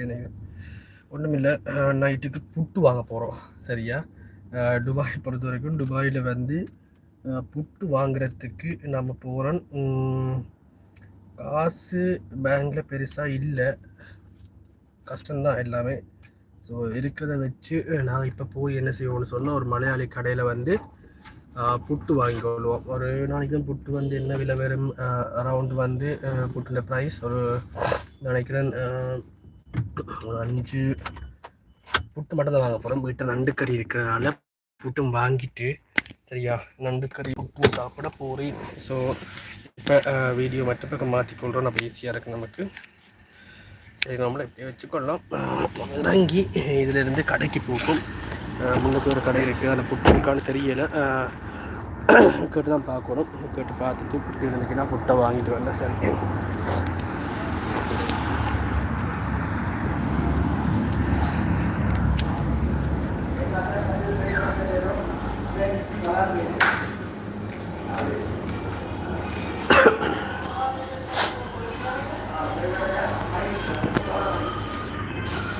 செய்யணும் ஒன்றுமில்லை நைட்டுக்கு புட்டு வாங்க போகிறோம் சரியா? துபாய் பொறுத்த வரைக்கும் துபாயில் வந்து புட்டு வாங்குறதுக்கு நம்ம போகிறோம் காசு பேங்கில் பெருசாக இல்லை. கஷ்டம்தான் எல்லாமே. ஸோ இருக்கிறத வச்சு நாங்கள் இப்போ போய் என்ன செய்வோம்னு சொன்னால் ஒரு மலையாளி கடையில் வந்து புட்டு புட்டு வாங்கிக்கொள்வோம். ஒரு நாளைக்கு தான் புட்டு வந்து என்ன விலை வெறும் அரவுண்ட் வந்து ஆஹ், ப்ரைஸ் ஒரு நினைக்கிறேன் ஒரு அஞ்சு புட்டு மட்டும் தான் வாங்க போகிறோம் வீட்டில் நண்டு கறி இருக்கிறதுனால புட்டும் வாங்கிட்டு சரியா? நண்டு கறி புட்டும் சாப்பிட போகிறேன் ஸோ இப்போ வீடியோ மற்ற பக்கம் மாற்றிக்கொள்கிறோம் நம்ம ஈஸியாக இருக்குது நமக்கு. சரி நம்மளை இப்படி வச்சுக்கொள்ளலாம். இறங்கி இதிலிருந்து கடைக்கு போகும். முன்னுக்கு ஒரு கடை இருக்குது அதில் புட்டு இருக்கான்னு தெரியலை. கேட்டு தான் பார்க்கணும். கேட்டு பார்த்துட்டு புட்டு இருந்துச்சுன்னா புட்டை வாங்கிட்டு வந்தேன். சரி.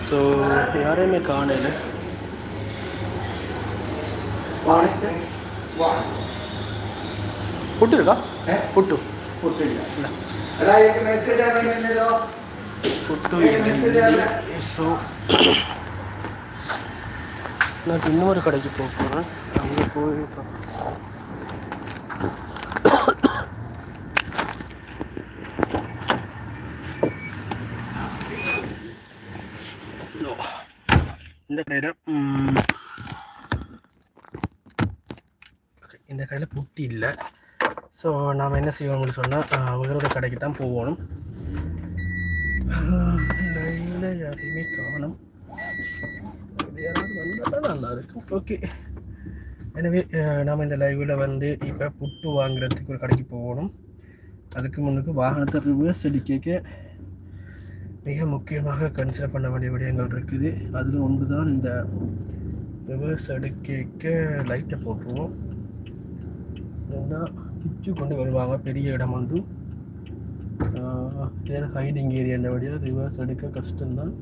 ஸோ யாரையுமே காணல புட்டு இருக்கா புட்டு ಇಲ್ಲ புட்டு ஸோ நான் இன்னொரு கடைக்கு போக போகிறேன் அங்கே போய் பார்ப்போம். இந்த கடையில் இந்த கடையில் புட்டி இல்லை. ஸோ நாம் என்ன செய்வோம்னு சொன்னால் வேறொரு கடைக்கு தான் போகணும். லைனில் யாரையுமே காணும். யாராவது வந்தால் நல்லா இருக்கும். ஓகே எனவே நாம் இந்த லைவில் வந்து இப்போ புட்டு வாங்குறதுக்கு ஒரு கடைக்கு போகணும். அதுக்கு முன்னுக்கு வாகனத்தை ரிவர்ஸ் அடிக்க மிக முக்கியமாக கன்சிடர் பண்ண வேண்டிய விடயங்கள் இருக்குது. அதில் ஒன்று தான் இந்த ரிவர்ஸ் அடுக்கிக்க லைட்டை போட்டுருவோம். ஏன்னா கிச்சு கொண்டு வருவாங்க பெரிய இடம் வந்து ஏன்னா ஹைடிங் ஏரியா வழியாக ரிவர்ஸ் எடுக்க கஷ்டம்தான்.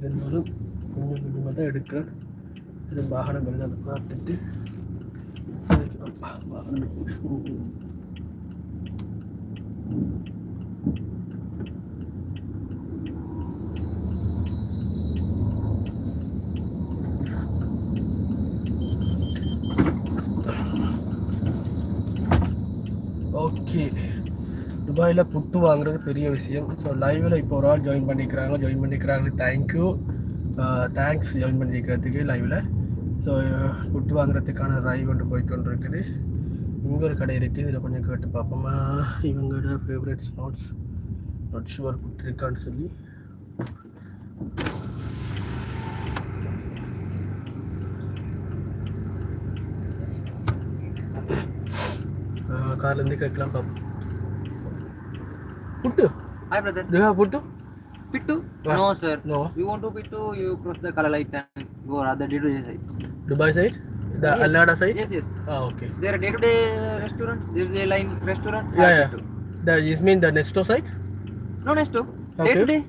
இருந்தாலும் கொஞ்சம் கொஞ்சமாக தான் எடுக்க இது வாகனம் வருது அதை பார்த்துட்டு வாகனம். ஓகே துபாயில் புட்டு வாங்குறது பெரிய விஷயம். ஸோ லைவில் இப்போ ஒரு ஆள் ஜாயின் பண்ணிக்கிறாங்க. ஜாயின் பண்ணிக்கிறாங்க. தேங்க்யூ தேங்க்ஸ் ஜாயின் பண்ணிக்கிறதுக்கு லைவில் ஸோ புட்டு வாங்குறதுக்கான ரைவ் ஒன்று போயிட்டு கொண்டு இருக்குது இங்கே ஒரு கடை இருக்குது இதில் கொஞ்சம் கேட்டு பார்ப்போமா. இவங்களோட favourite snacks not sure puttu இருக்கான்னு சொல்லி. కార్లు ఎందుకు ఎట్లా పుట్టు hi brother do have puttu pittu no sir no you want to pittu you cross the colour light and go other day to day side Dubai side yes. Yes ah okay. There day to day restaurant? There is a line restaurant? Yeah yeah. The you mean the nesto side? No nesto. Okay. day to day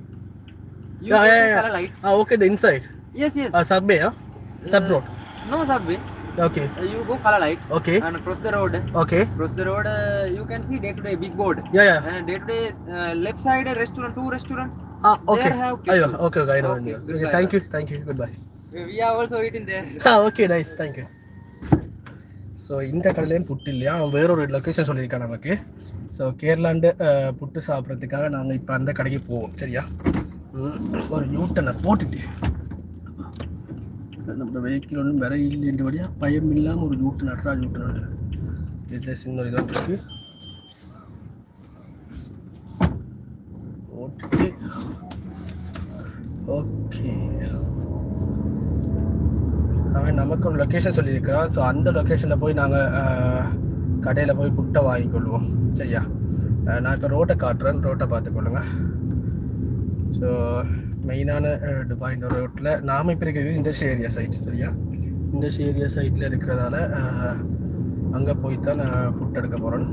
you yeah, yeah, yeah. Light. ah okay the inside. Yes yes. Ah subway ah? no Okay. Uh, you go color light Okay. and cross the road. Okay. Cross the road. Uh, you can see day to day big board. Yeah, yeah. And day to day uh, left side a restaurant, two restaurant. Ah, okay. There have Ayo, Pittu. okay, okay, I know. Okay, Okay, goodbye, thank you, thank you, goodbye. We are also eating there. Ah, okay, nice, thank you. So இந்த கடையிலையும் புட்டு இல்லையா அவன் வேறொரு location சொல்லியிருக்கான் நமக்கு so கேரளாண்டு புட்டு சாப்பிட்றதுக்காக நாங்கள் இப்போ அந்த கடைக்கு போவோம் சரியா ஒரு யூட்டனை போட்டுட்டு நம்ம வெஹிக்கிள் ஒன்றும் வேற இல்லைன்றபடியாக பயம் இல்லாமல் ஒரு ஜூட்டு நட்ராஜ் ஜூட்டு உண்டு இதில் சின்ன இதாக இருக்குது போட்டுட்டு ஓகே. அவன் நமக்கு ஒரு லொக்கேஷன் சொல்லியிருக்கிறான். ஸோ அந்த லொக்கேஷனில் போய் நாங்கள் கடையில் போய் புட்டை வாங்கிக்கொள்வோம். சரியா? நான் இப்போ ரோட்டை காட்டுறேன். ரோட்டை பார்த்துக்கொள்ளுங்க. ஸோ மெயினான துபாயின் ரோட்டில் நாம் இப்போ இருக்கிறது இண்டஸ்ட்ரி ஏரியா சைட் சரியா? இண்டஸ்ட்ரி ஏரியா சைட்டில் இருக்கிறதால அங்கே போய் தான் நான் ஃபுட் எடுக்க போகிறேன்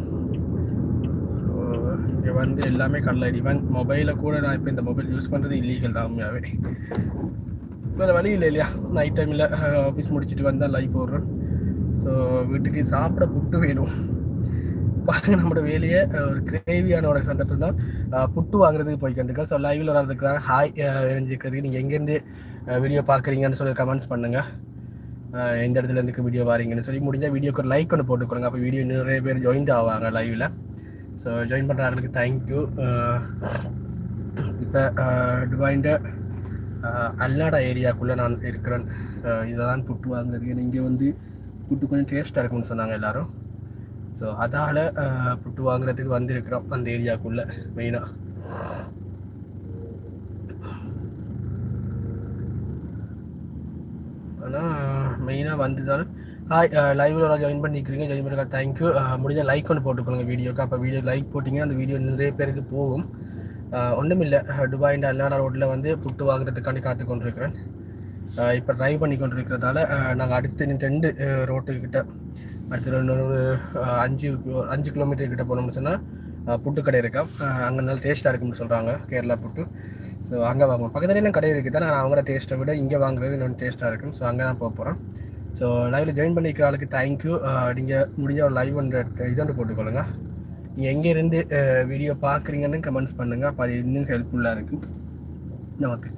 இங்கே வந்து எல்லாமே கடலை ஈவன் மொபைலில் கூட நான் இப்போ இந்த மொபைல் யூஸ் பண்ணுறது இல்லீகல் தான் உண்மையாகவே வேறு வழி இல்லை இல்லையா? நைட் டைமில் ஆஃபீஸ் முடிச்சுட்டு வந்தால் லைவ் போடுறேன் ஸோ வீட்டுக்கு சாப்பிட புட்டு வேணும். பாருங்க நம்மளோட வேலையை ஒரு கிரேவியான ஒரு சந்தர்ப்பம் தான். புட்டு வாங்குறதுக்கு போய்க்கிட்டுருக்கோம் ஸோ லைவில் ஒரு இருக்கிறாங்க. ஹாய் இணைஞ்சிருக்கிறதுக்கு நீங்கள் எங்கேருந்து வீடியோ பார்க்குறீங்கன்னு சொல்லி கமெண்ட்ஸ் பண்ணுங்கள் எந்த இடத்துல இருந்து வீடியோ வாரீங்கன்னு சொல்லி முடிஞ்சால் வீடியோக்கு ஒரு லைக் ஒன்று போட்டுக்கொடுங்க அப்போ வீடியோ நிறைய பேர் ஜாயின் ஆவாங்க லைவில் ஸோ ஜாயின் பண்ணுறாங்களுக்கு தேங்க்யூ இப்போ டுபாயிண்ட அல்லாடா ஏரியாக்குள்ளே நான் இருக்கிறேன். இதை இதுதான் புட்டு வாங்குறதுக்கு. இங்கே வந்து புட்டு கொஞ்சம் டேஸ்ட்டாக இருக்கும்னு சொன்னாங்க எல்லோரும். ஸோ அதால் புட்டு வாங்குறதுக்கு வந்திருக்கிறோம் அந்த ஏரியாக்குள்ளே மெயினாக ஆனால் மெயினாக வந்ததாலும் ஹாய் லைவில் ஜாயின் பண்ணிக்கிறீங்க ஜாயின் பண்ணுறா தேங்க்யூ முடிஞ்ச லைக் ஒன்று போட்டுக்கொள்ளுங்க வீடியோக்கு. அப்போ வீடியோ லைக் போட்டிங்கன்னா அந்த வீடியோ நிறைய பேருக்கு போகும். ஒன்றும் இல்லை இந்த அல்லாடா ரோட்டில் வந்து புட்டு வாங்குறதுக்காண்டி காத்து கொண்டிருக்கிறேன். இப்போ ட்ரைவ் பண்ணி கொண்டிருக்கிறதால நாங்கள் அடுத்து ரெண்டு ரோட்டுக்கிட்ட அடுத்து ரெண்டு ஒரு அஞ்சு அஞ்சு கிலோமீட்டர் கிட்ட போனோம்னு சொன்னால் புட்டு கடை இருக்கா? அங்கே நல்லா டேஸ்ட்டாக இருக்கும்னு சொல்கிறாங்க கேரளா புட்டு. ஸோ அங்கே வாங்குவோம். பக்கத்துல என்ன கடை இருக்குது. தான் நான் அவங்கள டேஸ்ட்டை விட இங்கே வாங்குறது இன்னொன்று டேஸ்ட்டாக இருக்கும். ஸோ அங்கே தான் போக போகிறோம் ஸோ லைவில் ஜாயின் பண்ணிக்கிற ஆளுக்கு தேங்க்யூ நீங்கள் முடிஞ்ச ஒரு லைவ் ஒன்று இதோண்டு போட்டுக்கொள்ளுங்க. நீங்கள் எங்கேருந்து வீடியோ பார்க்குறீங்கன்னு கமெண்ட்ஸ் பண்ணுங்கள் அப்போ அது இன்னும் ஹெல்ப்ஃபுல்லாக இருக்கும். நமக்கு.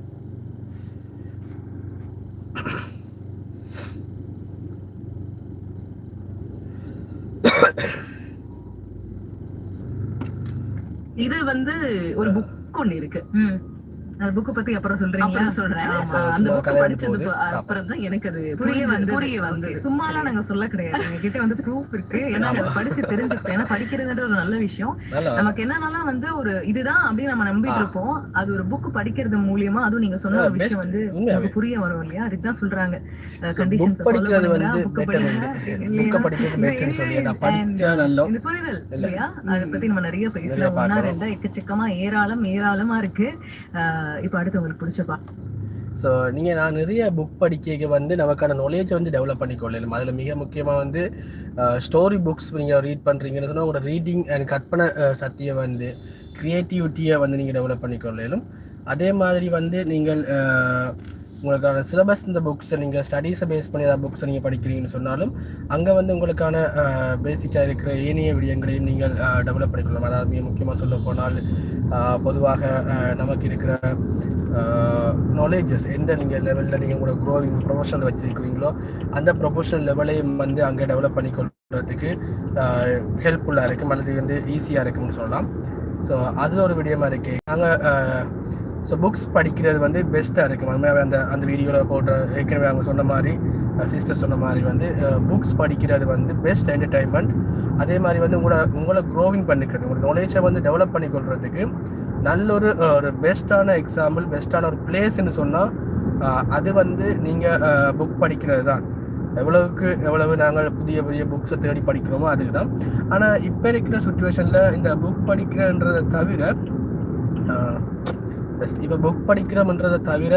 இது வந்து ஒரு புக் ஒண்ணு இருக்கு. அந்த புக்கு பத்தி அப்புறம் அப்புறம் சொல்றேன். அந்த புக் கதை படிச்சது போகுது. ப- அப்புறம் தான் எனக்கு அது புரிய வந்து புரிய வந்து சும்மாலாம் நாங்க சொல்ல கிடையாது. எங்ககிட்ட வந்து ப்ரூஃப் இருக்கு. ஏன்னா படிச்சு தெரிஞ்சுக்கிட்டேன் ஏன்னா படிக்கிறதுன்ற ஒரு நல்ல விஷயம். நமக்கு என்னன்னா வந்து ஒரு இதுதான் அப்படின்னு நம்ம நம்பிட்டு. இருப்போம் அது ஒரு புக் படிக்கிறது மூலியமா அதுவும் நீங்க சொன்ன ஒரு விஷயம். வந்து. நமக்கு புரிய வரும் இல்லையா? அதுதான் சொல்றாங்க. புக் கண்டிஷன்ஸ் படிக்கிறது வந்து புக்கை படிக்கிறது பெட்டர்னு சொல்லி நான் படிச்சா நல்லா இந்த புரிதல் இல்ல. இல்லையா? அதை பத்தி நம்ம நிறைய பேசலாம் ஒன்னா பார்க்கணும். ரெண்டா எக்கச்சக்கமா ஏராளம் ஏராளமா இருக்கு. ஆஹ் இப்போ அடுத்து உங்களுக்கு பிடிச்ச பா ஸோ நீங்கள் நான் நிறைய புக் படிக்க வந்து நமக்கான நாலேஜை வந்து டெவலப் பண்ணிக்கொள்ளலாம் அதில் மிக முக்கியமாக வந்து ஸ்டோரி புக்ஸ் நீங்கள் ரீட் பண்ணுறீங்கன்னு சொன்னால் உங்களோட ரீடிங் அண்ட் கற்பனை சக்தியை வந்து க்ரியேட்டிவிட்டியை வந்து நீங்கள் டெவலப் பண்ணிக்கொள்ளலும் அதே மாதிரி வந்து நீங்கள் உங்களுக்கான சிலபஸ் இந்த புக்ஸை நீங்கள் ஸ்டடீஸை பேஸ் பண்ணி ஏதாவது புக்ஸை நீங்கள் படிக்கிறீங்கன்னு சொன்னாலும் அங்கே வந்து உங்களுக்கான பேசிக்காக இருக்கிற ஏனைய விடயங்களையும் நீங்கள் டெவலப் பண்ணிக்கொள்ளலாம். அதாவது மிக முக்கியமாக சொல்ல போனால் பொதுவாக நமக்கு இருக்கிற நாலேஜஸ் எந்த நீங்கள் லெவலில் நீங்கள் உங்களோட க்ரோவிங் ப்ரொஃபஷனல் வச்சுருக்கிறீங்களோ அந்த ப்ரொஃபஷனல் லெவலையும் வந்து அங்கே டெவலப் பண்ணிக்கொள்கிறதுக்கு ஹெல்ப்ஃபுல்லாக இருக்கும் அல்லது வந்து ஈஸியாக இருக்கும்னு சொல்லலாம். ஸோ அது ஒரு விடயமா இருக்குது நாங்கள் ஸோ புக்ஸ் படிக்கிறது வந்து பெஸ்ட்டாக இருக்கும் உண்மையாகவே அந்த அந்த வீடியோவில் போட்ட ஏற்கனவே அவங்க சொன்ன மாதிரி சிஸ்டர் சொன்ன மாதிரி வந்து புக்ஸ் படிக்கிறது வந்து பெஸ்ட் என்டர்டைன்மெண்ட் அதே மாதிரி வந்து உங்களோட உங்களை க்ரோவிங் பண்ணிக்கிறது உங்களோட நாலேஜை வந்து டெவலப் பண்ணிக்கொள்றதுக்கு நல்ல ஒரு ஒரு பெஸ்ட்டான எக்ஸாம்பிள் பெஸ்ட்டான ஒரு பிளேஸ்ன்னு சொன்னால் அது வந்து நீங்கள் புக் படிக்கிறது தான். எவ்வளவுக்கு எவ்வளவு நாங்கள் புதிய புதிய புக்ஸை தேடி படிக்கிறோமோ அதுக்கு தான் ஆனால் இப்போ இருக்கிற சுச்சுவேஷனில் இந்த புக் படிக்கிறன்றதை தவிர இப்போ புக் படிக்கிறோம்ன்றதை தவிர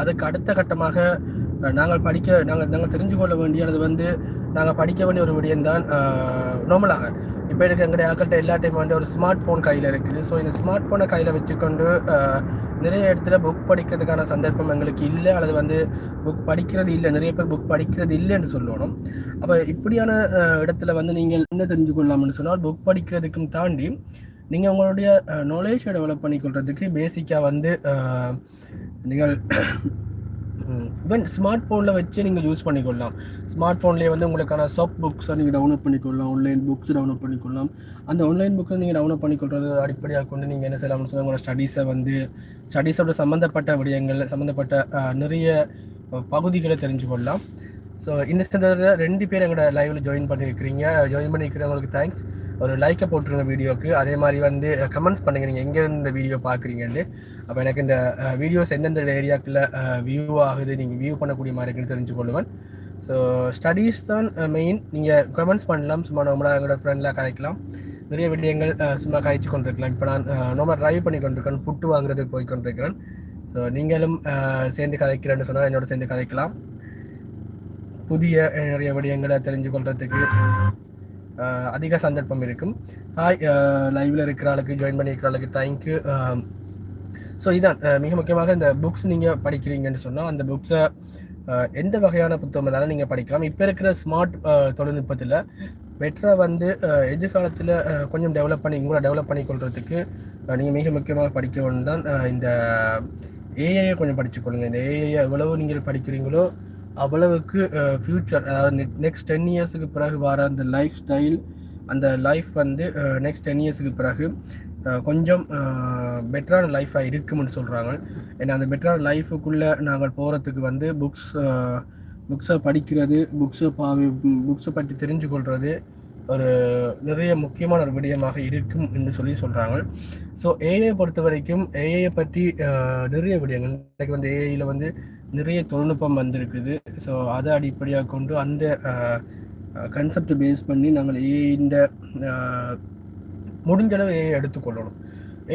அதுக்கு அடுத்த கட்டமாக நாங்கள் படிக்க நாங்கள் நாங்கள் தெரிஞ்சு கொள்ள வேண்டியது வந்து நாங்கள் படிக்க வேண்டிய ஒரு விடயம்தான் நார்மலாக இப்போ இருக்க எங்களுடைய ஆக்கள்கிட்ட எல்லா டைம் வந்து ஒரு ஸ்மார்ட் ஃபோன் கையில் இருக்குது. ஸோ இந்த ஸ்மார்ட் ஃபோனை கையில் வச்சுக்கொண்டு நிறைய இடத்துல புக் படிக்கிறதுக்கான சந்தர்ப்பம் எங்களுக்கு இல்லை அல்லது வந்து புக் படிக்கிறது இல்லை. நிறைய பேர் புக் படிக்கிறது இல்லைன்னு சொல்லணும். அப்போ இப்படியான இடத்துல வந்து நீங்கள் என்ன தெரிஞ்சு கொள்ளலாம்னு சொன்னால் புக் படிக்கிறதுக்கும் தாண்டி நீங்கள் உங்களுடைய நாலேஜை டெவலப் பண்ணிக்கொள்றதுக்கு பேசிக்காக வந்து நீங்கள் ஈவன் ஸ்மார்ட் ஃபோனில் வச்சு நீங்கள் யூஸ் பண்ணிக்கொள்ளலாம். ஸ்மார்ட் ஃபோன்லேயே வந்து உங்களுக்கான சாஃப்ட் புக்ஸை நீங்கள் டவுன்லோட் பண்ணிக்கொள்ளலாம் ஆன்லைன் புக்ஸ் டவுன்லோட் பண்ணிக்கொள்ளலாம். அந்த ஆன்லைன் புக்கை நீங்கள் டவுன்லோட் பண்ணிக்கொள்றது அடிப்படையாக கொண்டு நீங்கள் என்ன செய்யலாம்னு சொன்னால் உங்களோட ஸ்டடீஸை வந்து ஸ்டடீஸோட சம்மந்தப்பட்ட விடயங்கள் சம்மந்தப்பட்ட நிறைய பகுதிகளை தெரிஞ்சு கொள்ளலாம் ஸோ இந்த சந்தர்ப்பத்தில் ரெண்டு பேர் எங்களோட லைவில் ஜாயின் பண்ணியிருக்கிறீங்க ஜாயின் பண்ணியிருக்கிறவங்களுக்கு தேங்க்ஸ் ஒரு லைக்கை போட்டுருங்க வீடியோக்கு அதே மாதிரி வந்து கமெண்ட்ஸ் பண்ணுங்கள் நீங்கள் எங்கேருந்து இந்த வீடியோ பார்க்குறீங்கன்னு அப்போ எனக்கு இந்த வீடியோஸ் எந்தெந்த ஏரியாக்குள்ள வியூ ஆகுது நீங்கள் வியூ பண்ணக்கூடிய மாதிரி இருக்குன்னு தெரிஞ்சுக்கொள்ளுவேன். ஸோ ஸ்டடீஸ் தான் மெயின் நீங்கள் கமெண்ட்ஸ் பண்ணலாம். சும்மா நம்மளா எங்களோட ஃப்ரெண்ட்லாம் கதைக்கலாம் நிறைய விடயங்கள் சும்மா காய்ச்சி கொண்டிருக்கலாம். இப்போ நான் நம்ம ட்ரைவ் பண்ணி கொண்டிருக்கேன். புட்டு வாங்குறதுக்கு போய் கொண்டிருக்கிறேன். ஸோ நீங்களும் சேர்ந்து கதைக்கிறேன்னு சொன்னால் என்னோட சேர்ந்து கதைக்கலாம். புதிய நிறைய விடயங்களை தெரிஞ்சு கொள்றதுக்கு அதிக சந்தர்ப்பம் இருக்கும். ஹாய் லைவில் இருக்கிற ஆளுக்கு ஜாயின் பண்ணியிருக்கிற ஆளுக்கு தேங்க்யூ ஸோ இதான் மிக முக்கியமாக இந்த புக்ஸ் நீங்கள் படிக்கிறீங்கன்னு சொன்னால் அந்த புக்ஸை எந்த வகையான புத்தகம் இருந்தாலும் நீங்கள் படிக்கலாம்? இப்போ இருக்கிற ஸ்மார்ட் தொழில்நுட்பத்தில் பெட்டராக வந்து எதிர்காலத்தில் கொஞ்சம் டெவலப் பண்ணி உங்களை டெவலப் பண்ணி கொள்றதுக்கு நீங்கள் மிக முக்கியமாக படிக்க வேண்டும் தான் இந்த ஏஐயை கொஞ்சம் படிச்சுக்கொள்ளுங்க. இந்த ஏஐ எவ்வளவு நீங்கள் படிக்கிறீங்களோ அவ்வளவுக்கு ஃப்யூச்சர் அதாவது நெக்ஸ்ட் டென் இயர்ஸுக்கு பிறகு வர அந்த லைஃப் ஸ்டைல் அந்த லைஃப் வந்து நெக்ஸ்ட் டென் இயர்ஸுக்கு பிறகு கொஞ்சம் பெட்டரான லைஃபாக இருக்கும்னு சொல்கிறாங்க ஏன்னா அந்த பெட்டரான லைஃபுக்குள்ளே நாங்கள் போகிறதுக்கு வந்து புக்ஸ் புக்ஸை படிக்கிறது புக்ஸை பாவி புக்ஸை பற்றி தெரிஞ்சு கொள்வது ஒரு நிறைய முக்கியமான ஒரு விடயமாக இருக்கும் என்று சொல்லி சொல்கிறாங்க ஸோ ஏஐ பொறுத்த வரைக்கும் ஏஐயை பற்றி நிறைய விடயங்கள். இன்றைக்கு வந்து ஏஐயில் வந்து நிறைய தொழில்நுட்பம் வந்திருக்குது. ஸோ அதை அடிப்படையாக கொண்டு அந்த கன்செப்டை பேஸ் பண்ணி நாங்கள் ஏஐன்ற முடிஞ்சளவு ஏஐ எடுத்துக்கொள்ளணும்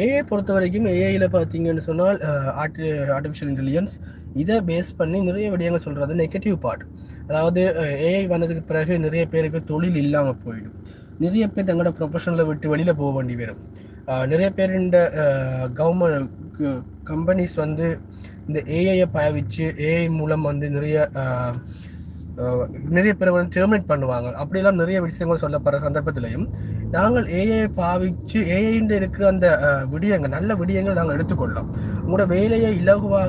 ஏஐ பொறுத்த வரைக்கும் ஏஐயில் பார்த்தீங்கன்னு சொன்னால் ஆர்டி ஆர்டிஃபிஷியல் இன்டெலிஜென்ஸ் இதை பேஸ் பண்ணி நிறைய விடயங்கள் சொல்கிறது நெகட்டிவ் பார்ட் அதாவது ஏஐ வந்ததுக்கு பிறகு நிறைய பேருக்கு தொழில் இல்லாமல் போயிடும். நிறைய பேர் தங்களோட ப்ரொஃபஷனில் விட்டு வெளியில் போக வேண்டி வரும். நிறைய பேர் இந்த கவர்மெண்ட் கம்பெனிஸ் வந்து இந்த ஏஐயை பாவிச்சு ஏஐ மூலம் வந்து நிறைய நிறைய பேர் வந்து டெர்மினேட் பண்ணுவாங்க. அப்படிலாம் நிறைய விஷயங்கள் சொல்லப்படுற சந்தர்ப்பத்திலையும் நாங்கள் ஏஐ பாவிச்சு ஏஐன்ற இருக்கிற அந்த விடியங்கள் விடயங்கள் நல்ல விடயங்கள் நாங்கள் எடுத்துக்கொள்ளலாம் உங்களோட வேலையை இலகுவாக